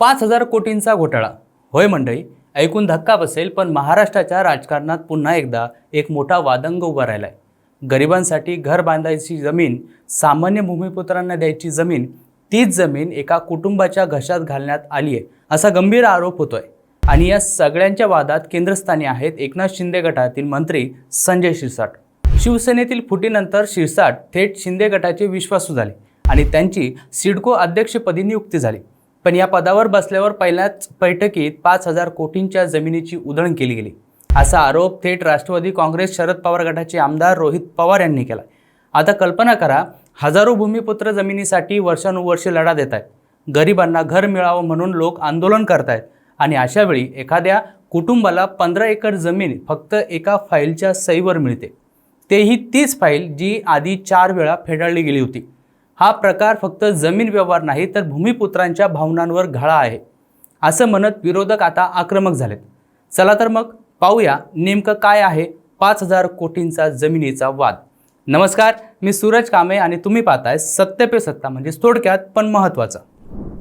पाच हजार कोटींचा घोटाळा. होय मंडळी ऐकून धक्का बसेल पण महाराष्ट्राच्या राजकारणात पुन्हा एकदा एक मोठा वादंग उभा राहिला आहे गरिबांसाठी घर बांधायची जमीन सामान्य भूमिपुत्रांना द्यायची जमीन तीच जमीन एका कुटुंबाच्या घशात घालण्यात आली आहे असा गंभीर आरोप होतोय. आणि या सगळ्यांच्या वादात केंद्रस्थानी आहेत एकनाथ शिंदे गटातील मंत्री संजय शिरसाट. शिवसेनेतील फुटीनंतर शिरसाट थेट शिंदे गटाचे विश्वासू झाले आणि त्यांची सिडको अध्यक्षपदी नियुक्ती झाली. पण या पदावर बसल्यावर पहिल्याच बैठकीत पाच हजार कोटींच्या जमिनीची उधळण केली गेली. असा आरोप थेट राष्ट्रवादी काँग्रेस शरद पवार गटाचे आमदार रोहित पवार यांनी केला आता कल्पना करा हजारो भूमिपुत्र जमिनीसाठी वर्षानुवर्षे लढा देत आहेत गरिबांना घर मिळावं म्हणून लोक आंदोलन करतायत आणि अशावेळी एखाद्या कुटुंबाला पंधरा एकर जमीन फक्त एका फाईलच्या सहीवर मिळते. तेही तीच फाईल जी आधी चार वेळा फेटाळली गेली होती. हा प्रकार फक्त जमीन व्यवहार नाही तर भूमिपुत्रांच्या भावनांवर घाळा आहे. असं म्हणत विरोधक आता आक्रमक झालेत. चला तर मग पाहूया नेमकं काय आहे पाच हजार कोटींचा जमिनीचा वाद. नमस्कार मी सूरज कामे आणि तुम्ही पाहताय सत्य पे सत्ता म्हणजे थोडक्यात पण महत्त्वाचं.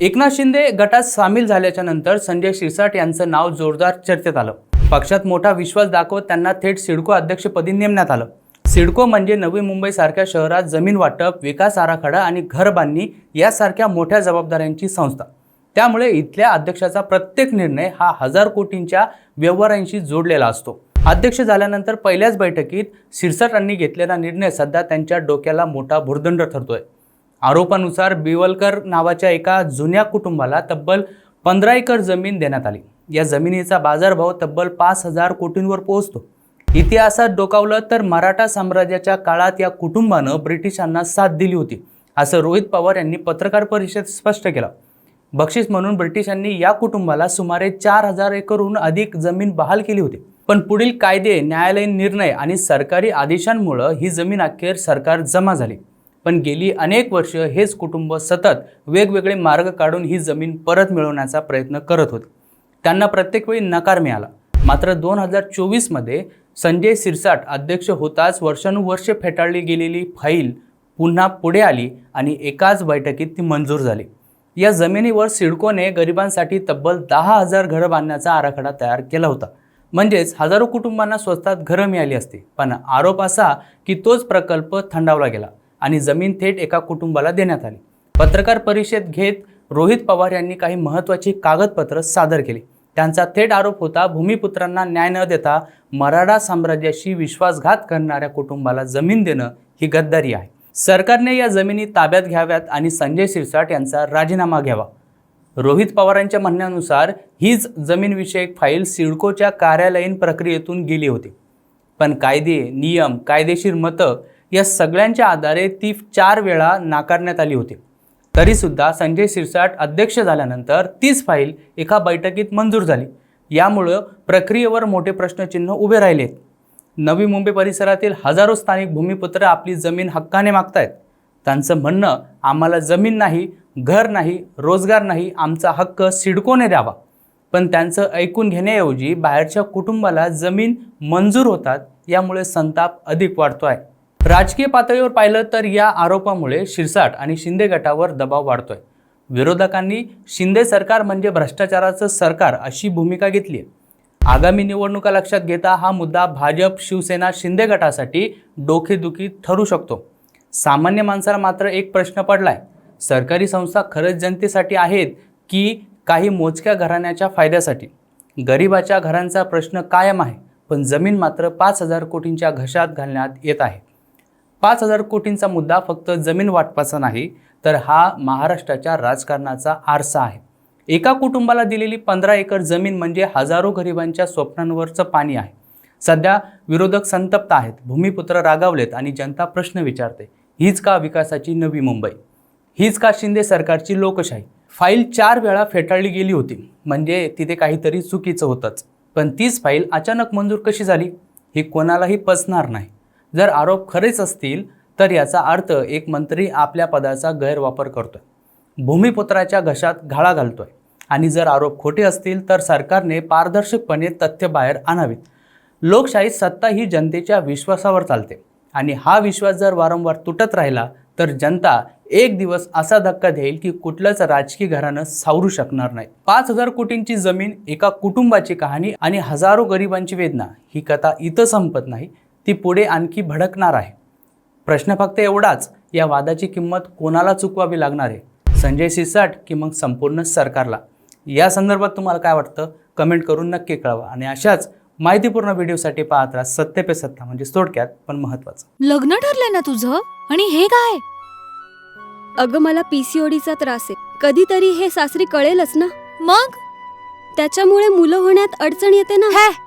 एकनाथ शिंदे गटात सामील झाल्याच्यानंतर संजय शिरसाट यांचं नाव जोरदार चर्चेत आलं. पक्षात मोठा विश्वास दाखवत त्यांना थेट सिडको अध्यक्षपदी नेमण्यात आलं. सिडको म्हणजे नवी मुंबईसारख्या शहरात जमीन वाटप विकास आराखडा आणि घर बांधणी यासारख्या मोठ्या जबाबदाऱ्यांची संस्था. त्यामुळे इथल्या अध्यक्षाचा प्रत्येक निर्णय हा हजार कोटींच्या व्यवहारांशी जोडलेला असतो. अध्यक्ष झाल्यानंतर पहिल्याच बैठकीत शिरसाटांनी घेतलेला निर्णय सध्या त्यांच्या डोक्याला मोठा भुर्दंड ठरतोय. आरोपानुसार बिवलकर नावाच्या एका जुन्या कुटुंबाला तब्बल पंधरा एकर जमीन देण्यात आली. या जमिनीचा बाजारभाव तब्बल पाच हजार कोटींवर पोहोचतो. इतिहासात डोकावलं तर मराठा साम्राज्याच्या काळात या कुटुंबानं ब्रिटिशांना साथ दिली होती असं रोहित पवार यांनी पत्रकार परिषदेत स्पष्ट केलं. बक्षीस म्हणून ब्रिटिशांनी या कुटुंबाला सुमारे चार हजार एकरहून अधिक जमीन बहाल केली होती. पण पुढील कायदे न्यायालयीन निर्णय आणि सरकारी आदेशांमुळं ही जमीन अखेर सरकार जमा झाली. पण गेली अनेक वर्ष हेच कुटुंब सतत वेगवेगळे मार्ग काढून ही जमीन परत मिळवण्याचा प्रयत्न करत होते. त्यांना प्रत्येक वेळी नकार मिळाला. मात्र दोन हजार चोवीसमध्ये संजय सिरसाट अध्यक्ष होताच वर्षानुवर्षे फेटाळली गेलेली फाईल पुन्हा पुढे आली आणि एकाच बैठकीत ती मंजूर झाली. या जमिनीवर सिडकोने गरिबांसाठी तब्बल दहा हजार घरं बांधण्याचा आराखडा तयार केला होता. म्हणजेच हजारो कुटुंबांना स्वस्तात घरं मिळाली असती पण आरोप असा की तोच प्रकल्प थंडावला गेला आणि जमीन थेट एका कुटुंबाला देण्यात आली. पत्रकार परिषद घेत रोहित पवार यांनी काही महत्त्वाची कागदपत्र सादर केली. त्यांचा थेट आरोप होता भूमिपुत्रांना न्याय न देता मराठा साम्राज्याशी विश्वासघात करणाऱ्या कुटुंबाला जमीन देणं ही गद्दारी आहे. सरकारने या जमिनी ताब्यात घ्याव्यात आणि संजय शिरसाट यांचा राजीनामा घ्यावा. रोहित पवारांच्या म्हणण्यानुसार हीच जमीनविषयक फाईल सिडकोच्या कार्यालयीन प्रक्रियेतून गेली होती. पण कायदे नियम कायदेशीर मतं या सगळ्यांच्या आधारे ती चार वेळा नाकारण्यात आली होती. तरीसुद्धा संजय शिरसाट अध्यक्ष झाल्यानंतर तीच फाईल एका बैठकीत मंजूर झाली. यामुळं प्रक्रियेवर मोठे प्रश्नचिन्ह उभे राहिलेत नवी मुंबई परिसरातील हजारो स्थानिक भूमिपुत्र आपली जमीन हक्काने मागतायत. त्यांचं म्हणणं आम्हाला जमीन नाही घर नाही रोजगार नाही आमचा हक्क सिडकोने द्यावा. पण त्यांचं ऐकून घेण्याऐवजी बाहेरच्या कुटुंबाला जमीन मंजूर होतात यामुळे संताप अधिक वाढतो आहे राजकीय पातळीवर पाहिलं तर या आरोपामुळे शिरसाट आणि शिंदे गटावर दबाव वाढतोय. विरोधकांनी शिंदे सरकार म्हणजे भ्रष्टाचाराचं सरकार अशी भूमिका घेतली आहे आगामी निवडणुका लक्षात घेता हा मुद्दा भाजप शिवसेना शिंदे गटासाठी डोकेदुखी ठरू शकतो. सामान्य माणसाला मात्र एक प्रश्न पडलाय. सरकारी संस्था खरंच जनतेसाठी आहेत की काही मोजक्या घराण्याच्या फायद्यासाठी? गरिबाच्या घरांचा प्रश्न कायम आहे पण जमीन मात्र पाच हजार कोटींच्या घशात घालण्यात येत आहे. पाच हजार कोटींचा मुद्दा फक्त जमीन वाटपाचा नाही तर हा महाराष्ट्राच्या राजकारणाचा आरसा आहे. एका कुटुंबाला दिलेली पंधरा एकर जमीन म्हणजे हजारो गरिबांच्या स्वप्नांवरचं पाणी आहे. सध्या विरोधक संतप्त आहेत भूमिपुत्र रागावलेत आणि जनता प्रश्न विचारते हीच का विकासाची नवी मुंबई? हीच का शिंदे सरकारची लोकशाही? फाईल चार वेळा फेटाळली गेली होती म्हणजे तिथे काहीतरी चुकीचं होतंच. पण तीच फाईल अचानक मंजूर कशी झाली? हे कोणालाही पचणार नाही. जर आरोप खरेच असतील तर याचा अर्थ एक मंत्री आपल्या पदाचा गैरवापर करतोय. भूमिपुत्राच्या घशात घाळा घालतोय. आणि जर आरोप खोटे असतील तर सरकारने पारदर्शकपणे तथ्य बाहेर आणावीत. लोकशाहीत सत्ता ही जनतेच्या विश्वासावर चालते. आणि हा विश्वास जर वारंवार तुटत राहिला तर जनता एक दिवस असा धक्का देईल की कुठलंच राजकीय घराणं सावरू शकणार नाही. पाच हजार कोटींची जमीन एका कुटुंबाची कहाणी आणि हजारो गरिबांची वेदना ही कथा इथं संपत नाही ती पुढे आणखी भडकणार आहे. प्रश्न फक्त एवढाच या वादाची किंमत कोणाला चुकवावी लागणार आहे? संजय सिरसाट की मग संपूर्ण सरकारला? या संदर्भात तुम्हाला काय वाटतं? कमेंट करून नक्की कळवा आणि अशाच माहितीपूर्ण व्हिडिओसाठी पाहत राहा सत्य पे सत्ता म्हणजे थोडक्यात पण महत्त्वाचं. लग्न ठरलंय ना तुझं? आणि हे काय? अगं मला पीसीओडीचा त्रास आहे. कधीतरी हे सासरी कळेलच ना? मग? त्याच्यामुळे मुलं होण्यात अडचण येते ना? हे